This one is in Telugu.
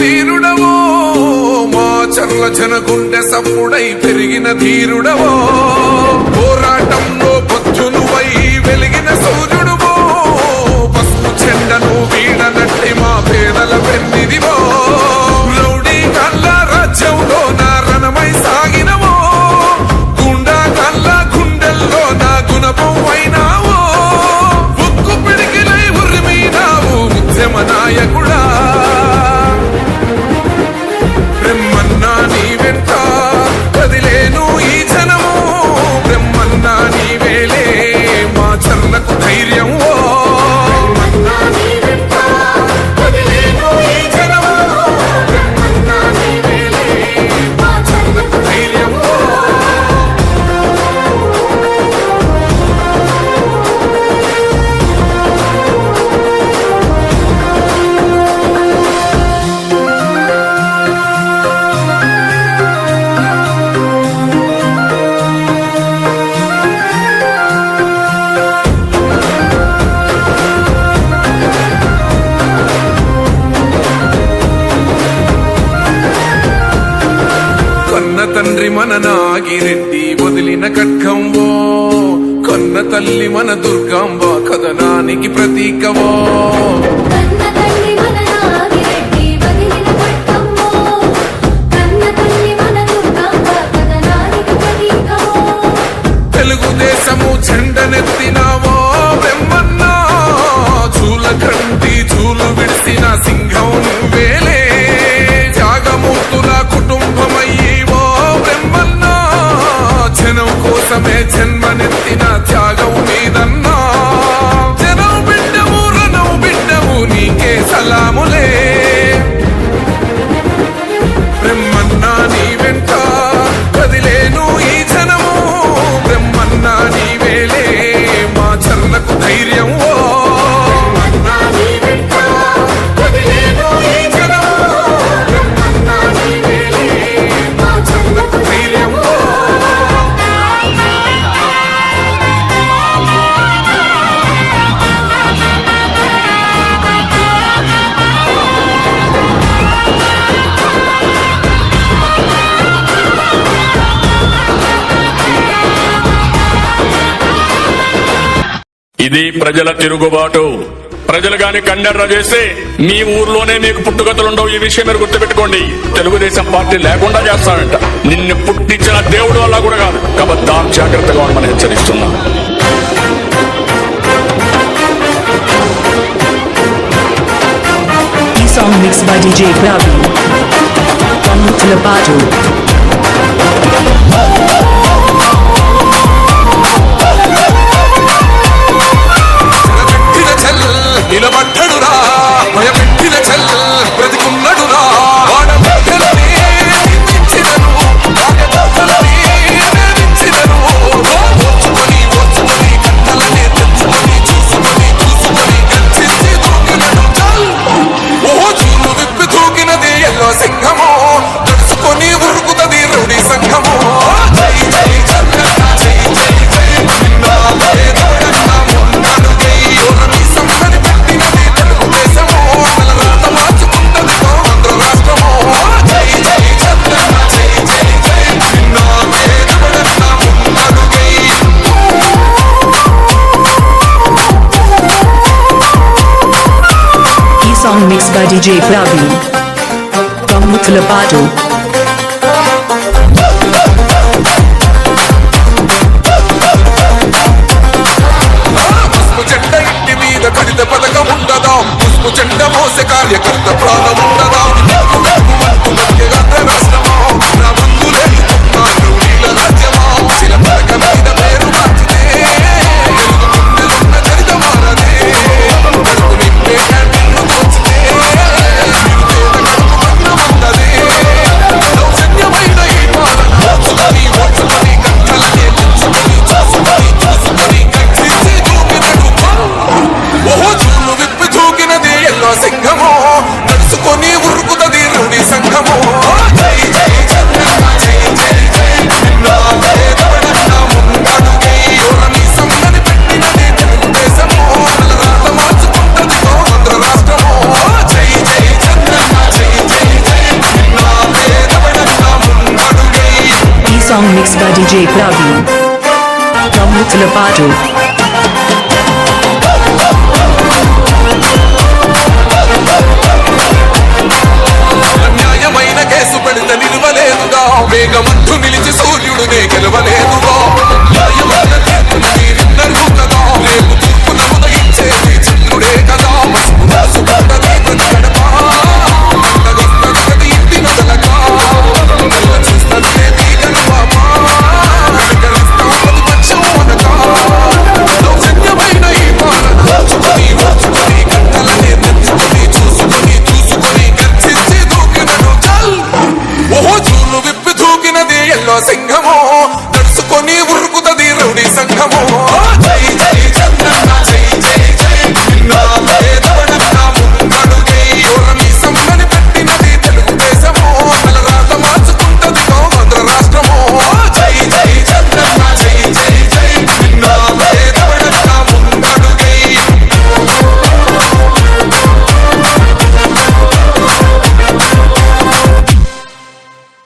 వీరుడవో మా చల్ల జనకుండె సప్పుడై పెరిగిన తీరుడవో కన్న తండ్రి మన నాగిరెడ్డి వదిలిన ఖడ్గంవో. కన్న తల్లి మన దుర్గాంబ కథనానికి ప్రతీకవో. తెలుగుదేశము జెండనెత్తినావో వెమ్మన్నా. చూల కంటి చూలు విడిసిన సింహం నువ్వే ఇది ప్రజల తిరుగుబాటు. ప్రజలు గాని కండర్ర చేస్తే మీ ఊర్లోనే మీకు పుట్టుగతులుండవు ఈ విషయం మీరు గుర్తుపెట్టుకోండి. తెలుగుదేశం పార్టీ లేకుండా చేస్తానంట నిన్ను పుట్టించిన దేవుడు వల్ల కూడా కాదు. కాబట్టి దాని జాగ్రత్తగా ఉండమని by ఈ song Come to the battle. Mixed by DJ Praveen. From Muthlapato. కార్యకర్త ప్రాణముండ DJ Flavio. From Mutsalapatu.